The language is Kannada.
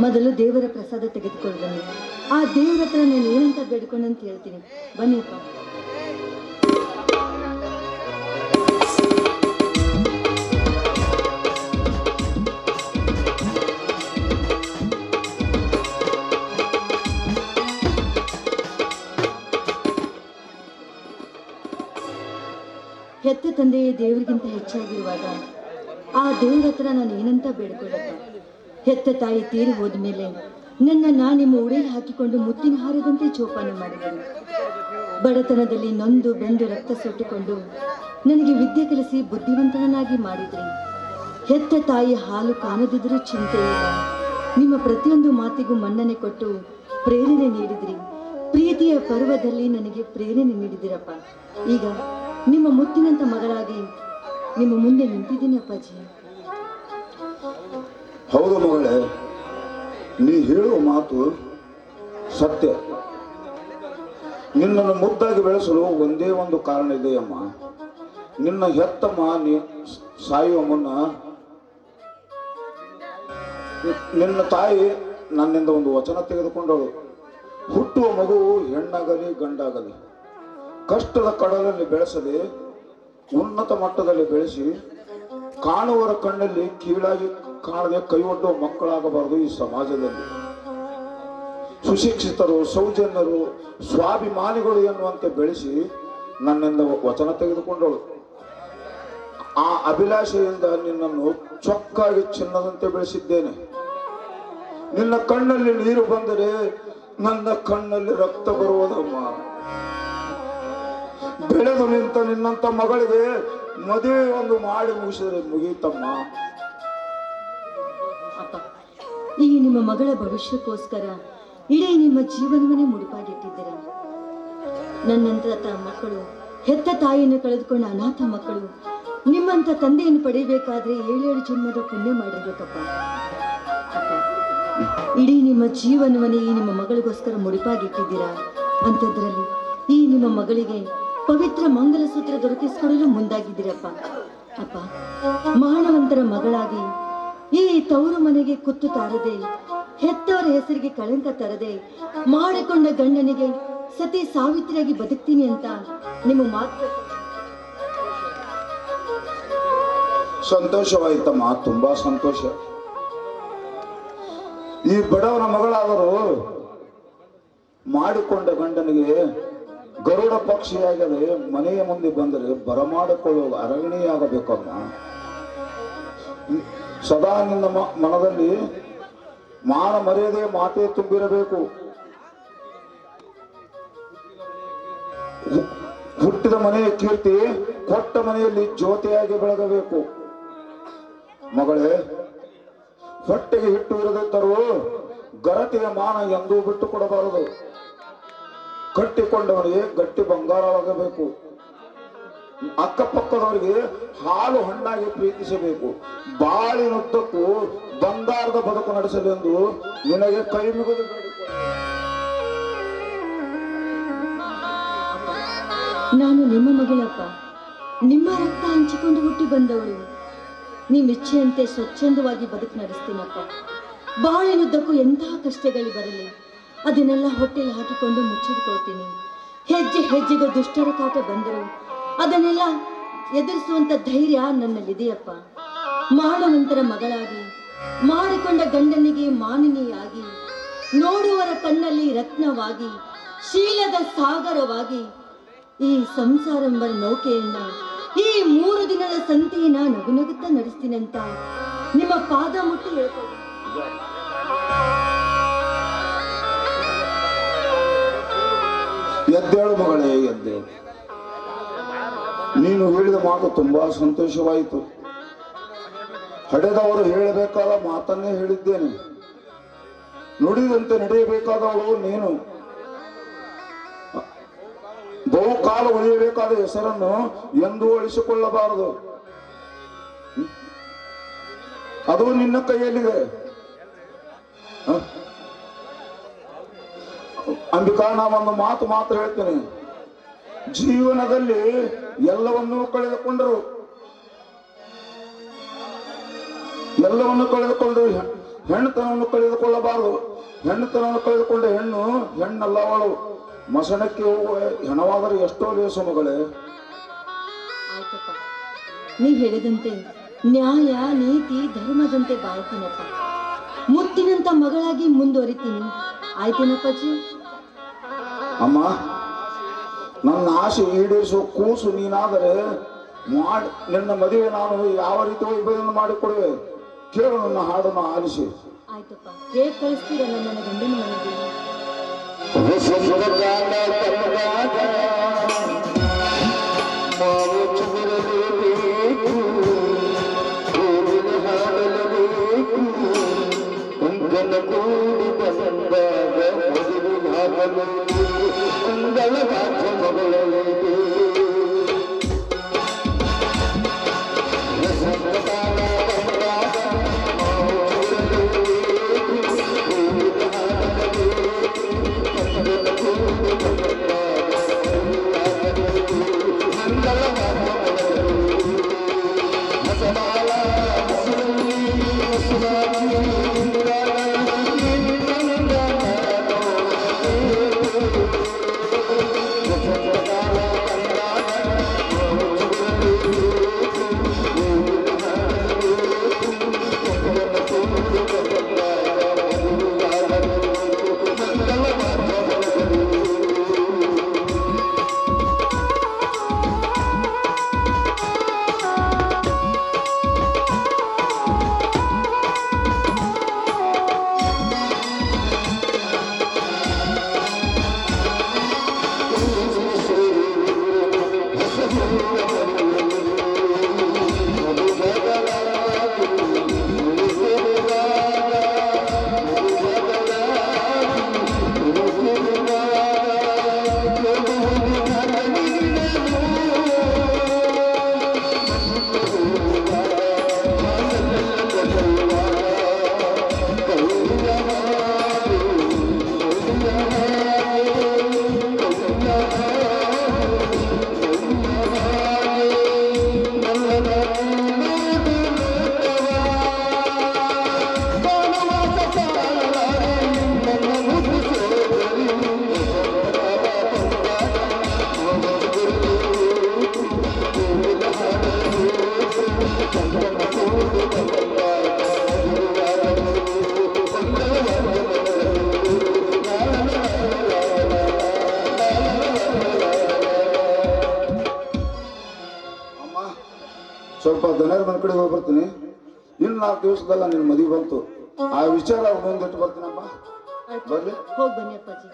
ಮೊದಲು ದೇವರ ಪ್ರಸಾದ ತೆಗೆದುಕೊಳ್ಳಿ ಆ ದೇವರ ಹತ್ರ ನಾನು ಏನಂತ ಬೇಡ್ಕೊಂಡಂತ ಹೇಳ್ತೀನಿ. ಬನ್ನಿಪ್ಪ ತಂದೆಯೇ ದೇವರಿಗಿಂತ ಹೆಚ್ಚಾಗಿರುವಾಗ ಆ ದೇವ್ರ ಹತ್ರ ನಾನು ಏನಂತ ಬೇಡ್ಕೊಳ್ಳಪ್ಪ ಹೆತ್ತ ತಾಯಿ ತೀರಿ ಹೋದ್ಮೇಲೆ ನನ್ನ ನಾ ನಿಮ್ಮ ಉಡೆಯಲ್ಲಿ ಹಾಕಿಕೊಂಡು ಮುತ್ತಿನ ಹಾರದಂತೆ ಜೋಪಾನ ಮಾಡಿದರು ಬಡತನದಲ್ಲಿ ನೊಂದು ಬೆಂದು ರಕ್ತ ಸುಟ್ಟುಕೊಂಡು ನನಗೆ ವಿದ್ಯೆ ಕಲಿಸಿ ಬುದ್ಧಿವಂತನಾಗಿ ಮಾಡಿದ್ರಿ. ಹೆತ್ತ ತಾಯಿ ಹಾಲು ಕಾಣದಿದ್ರೂ ಚಿಂತೆ ನಿಮ್ಮ ಪ್ರತಿಯೊಂದು ಮಾತಿಗೂ ಮನ್ನಣೆ ಕೊಟ್ಟು ಪ್ರೇರಣೆ ನೀಡಿದ್ರಿ. ಪ್ರೀತಿಯ ಪರ್ವದಲ್ಲಿ ನನಗೆ ಪ್ರೇರಣೆ ನೀಡಿದಿರಪ್ಪ. ಈಗ ನಿಮ್ಮ ಮುತ್ತಿನಂತ ಮಗಳಾಗಿ ನಿಮ್ಮ ಮುಂದೆ ನಿಂತಿದ್ದೀನಿ, ಅಪ್ಪಾಜಿ. ಹೌದು ಮಗಳೇ, ನೀ ಹೇಳುವ ಮಾತು ಸತ್ಯ. ನಿನ್ನನ್ನು ಮುದ್ದಾಗಿ ಬೆಳೆಸಲು ಒಂದೇ ಒಂದು ಕಾರಣ ಇದೆಯಮ್ಮ ನಿನ್ನ ಹೆತ್ತಮ್ಮ ನೀ ಸಾಯುವ ಮುನ್ನ ನಿನ್ನ ತಾಯಿ ನನ್ನಿಂದ ಒಂದು ವಚನ ತೆಗೆದುಕೊಂಡಳು ಹುಟ್ಟುವ ಮಗು ಹೆಣ್ಣಾಗಲಿ ಗಂಡಾಗಲಿ. ಕಷ್ಟದ ಕಡಲಲ್ಲಿ ಬೆಳೆಸದೆ ಉನ್ನತ ಮಟ್ಟದಲ್ಲಿ ಬೆಳೆಸಿ ಕಾಣುವರ ಕಣ್ಣಲ್ಲಿ ಕೀಳಾಗಿ ಕಾಣದೆ ಕೈ ಒಡ್ಡುವ ಮಕ್ಕಳಾಗಬಾರದು ಈ ಸಮಾಜದಲ್ಲಿ. ಸುಶಿಕ್ಷಿತರು, ಸೌಜನ್ಯರು, ಸ್ವಾಭಿಮಾನಿಗಳು ಎನ್ನುವಂತೆ ಬೆಳೆಸಿ ನನ್ನಿಂದ ವಚನ ತೆಗೆದುಕೊಂಡಳು ಆ ಅಭಿಲಾಷೆಯಿಂದ ನಿನ್ನನ್ನು ಚೊಕ್ಕಾಗಿ ಚಿನ್ನದಂತೆ ಬೆಳೆಸಿದ್ದೇನೆ. ನಿನ್ನ ಕಣ್ಣಲ್ಲಿ ನೀರು ಬಂದರೆ ನನ್ನ ಕಣ್ಣಲ್ಲಿ ರಕ್ತ ಬರುವುದಮ್ಮ. ನಿಂತ ನಿನ್ನಂತ ಮಗಳಿಗೆ ಮದುವೆ ಒಂದು ಮಾಡಿ ಮುಗಿಸಿದ್ರೆ ಮುಗೀತಮ್ಮ. ಈ ನಿಮ್ಮ ಮಗಳ ಭವಿಷ್ಯಕ್ಕೋಸ್ಕರ ಇಡೀ ನಿಮ್ಮ ಜೀವನವನ್ನೇ ಮುಡುಪಾಗಿಟ್ಟಿದ್ದೀರ. ನನ್ನಂತ ಮಕ್ಕಳು, ಹೆತ್ತ ತಾಯಿಯನ್ನು ಕಳೆದುಕೊಂಡ ಅನಾಥ ಮಕ್ಕಳು, ನಿಮ್ಮಂತ ತಂದೆಯನ್ನು ಪಡೆಯಬೇಕಾದ್ರೆ ಏಳೇಳು ಜನ್ಮದ ಪುಣ್ಯ ಮಾಡಿರ್ಬೇಕಪ್ಪ. ಇಡೀ ನಿಮ್ಮ ಜೀವನವನ್ನೇ ಈ ನಿಮ್ಮ ಮಗಳಿಗೋಸ್ಕರ ಮುಡಿಪಾಗಿಟ್ಟಿದ್ದೀರಾ? ಅಂತದ್ರಲ್ಲಿ ಈ ನಿಮ್ಮ ಮಗಳಿಗೆ ಪವಿತ್ರ ಮಂಗಲಸೂತ್ರ ದೊರಕಿಸಿಕೊಡಲು ಮುಂದಾಗಿದ್ದೀರಪ್ಪ. ಅಪ್ಪ ಮಾನವಂತರ ಮಗಳಾಗಿ ಈ ತವರು ಮನೆಗೆ ಕುತ್ತು ತಾರದೆ, ಹೆತ್ತವರ ಹೆಸರಿಗೆ ಕಳಂಕ ತರದೆ, ಮಾಡಿಕೊಂಡ ಗಂಡನಿಗೆ ಸತಿ ಸಾವಿತ್ರಿಯಾಗಿ ಬದುಕ್ತೀನಿ ಅಂತ ನಿಮ್ಮ ಮಾತು. ಸಂತೋಷವಾಯಿತಮ್ಮ ತುಂಬಾ ಸಂತೋಷ. ಈ ಬಡವನ ಮಗಳಾದರೂ ಮಾಡಿಕೊಂಡ ಗಂಡನಿಗೆ ಗರುಡ ಪಕ್ಷಿಯಾಗದೆ ಮನೆಯ ಮುಂದೆ ಬಂದರೆ ಬರಮಾಡಿಕೊಳ್ಳುವ ಅರಗಣೆಯಾಗಬೇಕಮ್ಮ ಸದಾ ನಿನ್ನ ಮನದಲ್ಲಿ ಮಾನ ಮರೆಯದೆ ಮಾತೇ ತುಂಬಿರಬೇಕು. ಹುಟ್ಟಿದ ಮನೆಯ ಕೀರ್ತಿ ಕೊಟ್ಟ ಮನೆಯಲ್ಲಿ ಜ್ಯೋತಿಯಾಗಿ ಬೆಳಗಬೇಕು. ಮಗಳೇ, ಹೊಟ್ಟೆಗೆ ಹಿಟ್ಟು ಇರದಿದ್ದರೂ ಗರತೆಯ ಮಾನ ಎಂದೂ ಬಿಟ್ಟು ಕೊಡಬಾರದು ಕಟ್ಟಿಕೊಂಡವನಿಗೆ ಗಟ್ಟಿ ಬಂಗಾರವಾಗಬೇಕು. ಅಕ್ಕಪಕ್ಕದವರಿಗೆ ಹಾಲು ಹಣ್ಣಾಗಿ ಪ್ರೀತಿಸಬೇಕು. ಬಾಳಿನುದ್ದಕ್ಕೂ ಬಂಗಾರದ ಬದುಕು ನಡೆಸಲೆಂದು ನಿನಗೆ ಕೈ ಮುಗಿದು ನಾನು ನಿಮ್ಮ ಮಗಳಪ್ಪ. ನಿಮ್ಮ ರಕ್ತ ಹಂಚಿಕೊಂಡು ಹುಟ್ಟಿ ಬಂದವಳು. ನಿಮ್ಮ ಇಚ್ಛೆಯಂತೆ ಸ್ವಚ್ಛಂದವಾಗಿ ಬದುಕು ನಡೆಸ್ತೀನಪ್ಪ. ಬಾಳಿನುದ್ದಕ್ಕೂ ಎಂತಹ ಕಷ್ಟಗಳು ಬರಲಿ. ಅದನ್ನೆಲ್ಲ ಹೊಟ್ಟೆಲಿ ಹಾಕಿಕೊಂಡು ಮುಚ್ಚಿಡ್ಕೊಳ್ತೀನಿ. ಹೆಜ್ಜೆ ಹೆಜ್ಜೆಗೆ ದುಷ್ಟರ ಕಾಟ ಬಂದರು ಅದನ್ನೆಲ್ಲ ಎದುರಿಸುವಂತ ಧೈರ್ಯ ನನ್ನಲ್ಲಿದೆಯಪ್ಪ. ನಂತರ ಮಗಳಾಗಿ, ಮಾಡಿಕೊಂಡ ಗಂಡನಿಗೆ ಮಾನಿನಿಯಾಗಿ ನೋಡುವರ ಕಣ್ಣಲ್ಲಿ ರತ್ನವಾಗಿ, ಶೀಲದ ಸಾಗರವಾಗಿ ಈ ಸಂಸಾರಂಬ ನೌಕೆಯನ್ನ ಈ ಮೂರು ದಿನದ ಸಂತೆಯನ್ನ ನಗುನಗುತ್ತಾ ನಡೆಸ್ತೀನಂತ ನಿಮ್ಮ ಪಾದ ಮುಟ್ಟಿ ಹೇಳ್ಕೊಳ್ಳಿ ಎದ್ದೇಳು ಮಗಳೇ ಎದ್ದೇಳು ನೀನು ಹೇಳಿದ ಮಾತು ತುಂಬಾ ಸಂತೋಷವಾಯಿತು. ಹಡೆದವರು ಹೇಳಬೇಕಾದ ಮಾತನ್ನೇ ಹೇಳಿದ್ದೇನೆ. ನುಡಿದಂತೆ ನಡೆಯಬೇಕಾದವಳು ನೀನು. ಬಹುಕಾಲ ಉಳಿಯಬೇಕಾದ ಹೆಸರನ್ನು ಎಂದೂ ಅಳಿಸಿಕೊಳ್ಳಬಾರದು. ಅದು ನಿನ್ನ ಕೈಯಲ್ಲಿದೆ. ಅಂಬಿಕಾ ಒಂದು ಮಾತು ಮಾತ್ರ ಹೇಳ್ತೇನೆ. ಜೀವನದಲ್ಲಿ ಎಲ್ಲವನ್ನೂ ಕಳೆದುಕೊಂಡರು. ಎಲ್ಲವನ್ನು ಕಳೆದುಕೊಂಡರು ಹೆಣ್ಣುತನವನ್ನು ಕಳೆದುಕೊಳ್ಳಬಾರದು. ಹೆಣ್ಣುತನವನ್ನು ಕಳೆದುಕೊಂಡ ಹೆಣ್ಣು ಹೆಣ್ಣಲ್ಲ ಅವಳು. ಮಸಣಕ್ಕೆ ಹೋಗುವ ಹೆಣವಾದರೆ ಎಷ್ಟೋ ಲೇಸು ಮಗಳೇ. ನೀ ಹೇಳಿದಂತೆ ನ್ಯಾಯ, ನೀತಿ, ಧರ್ಮದಂತೆ ಬಾಳ್ತೀನಪ್ಪ. ಮುತ್ತಿನಂತ ಮಗಳಾಗಿ ಮುಂದುವರಿತೀನಿ. ಆಯ್ತೇನಪ್ಪಾಜಿ? ಅಮ್ಮ ನನ್ನ ಆಸೆ ಈಡೇರಿಸುವ ಕೂಸು ನೀನಾದರೆ ಮಾಡಿ ನಿನ್ನ ಮದುವೆ ನಾನು ಯಾವ ರೀತಿ ವಿಭಜನೆ ಮಾಡಿಕೊಡುವೆ? ಕೇಳು ನನ್ನ ಹಾಡನ್ನು ಆಲಿಸಿ. ಆಯ್ತಪ್ಪ ಹೇಗ್ ಕಳಿಸ್ತೀರ ನನ್ನ ಗಂಡನ ಮನೆಗೆ? ಸ್ವಲ್ಪ ದನರ ಮನೆ ಕಡೆ ಹೋಗಿ ಬರ್ತೀನಿ. ಇನ್ನು ನಾಲ್ಕು ದಿವಸದಲ್ಲ ನಿನ್ನ ಮದುವೆ ಬಂತು. ಆ ವಿಚಾರ ಬಂದಿಟ್ಟು ಬರ್ತೀನಮ್ಮ ಬರ್ಲಿ. ಹೋಗ್ಬನ್ನಿ ಅಪ್ಪಾಜಿ.